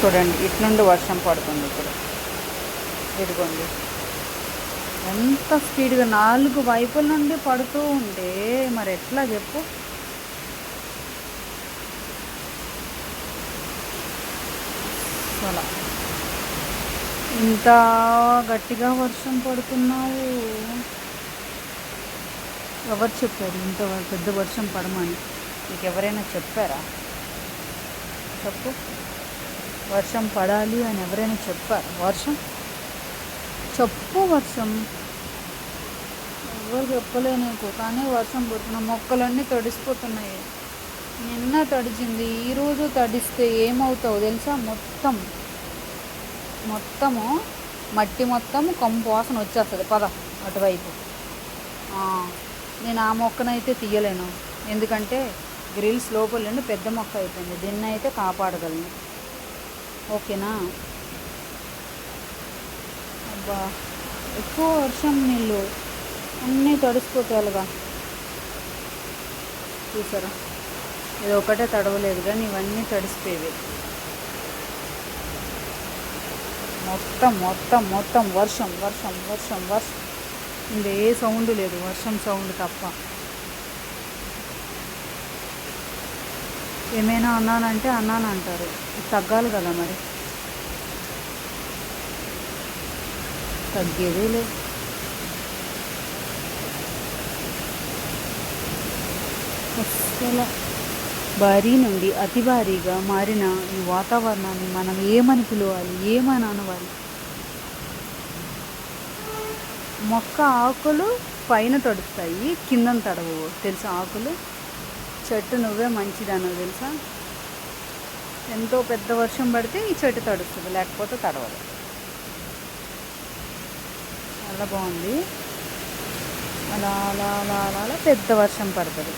చూడండి ఇట్నుండి వర్షం పడుతుంది ఇప్పుడు ఇదిగోండి. ఎంత స్పీడ్గా నాలుగు వైపుల నుండి పడుతూ ఉంటే మరి ఎట్లా చెప్పు? అలా ఇంత గట్టిగా వర్షం పడుతున్నావు. ఎవరు చెప్పారు ఇంత పెద్ద వర్షం పడమని? మీకు ఎవరైనా చెప్పారా? చెప్పు. వర్షం పడాలి అని ఎవరైనా చెప్పారు? వర్షం? చెప్పు వర్షం. ఎవరు చెప్పలే నీకు కానీ వర్షం పడుతున్న మొక్కలన్నీ తడిసిపోతున్నాయి. నిన్న తడిచింది ఈరోజు తడిస్తే ఏమవుతావు తెలుసా? మొత్తం మొత్తము మట్టి మొత్తం కంపు వాసన వచ్చేస్తుంది. పద అటువైపు. నేను ఆ మొక్కనైతే తీయలేను. ఎందుకంటే గ్రిల్స్ లోపల నుండి పెద్ద మొక్క అయిపోయింది. దీన్ని అయితే కాపాడగలను. ఓకేనా? అబ్బా ఎక్కువ వర్షం నీళ్ళు. అన్నీ తడిసిపోతాయిగా చూసారా? ఇది ఒకటే తడవలేదు కానీ ఇవన్నీ తడిసిపోయేవి. మొత్తం మొత్తం మొత్తం వర్షం వర్షం వర్షం వర్షం. ఇంకా ఏ సౌండ్ లేదు వర్షం సౌండ్ తప్ప. ఏమైనా అన్నానంటే అన్నాను అంటారు తగ్గాలి కదా మరి. తగ్గేదే లేదు. భారీ నుండి అతి భారీగా మారిన ఈ వాతావరణాన్ని మనం ఏమని పిలవాలి? ఏమని అనవాలి? మొక్క ఆకులు పైన తడుస్తాయి కిందన తడవవు తెలుసు ఆకులు? చెట్టు నువ్వే మంచిదనవు తెలుసా? ఎంతో పెద్ద వర్షం పడితే ఈ చెట్టు తడుస్తుంది లేకపోతే తడవదు. చాలా బాగుంది. అలా అలా అలా అలా పెద్ద వర్షం పడుతుంది.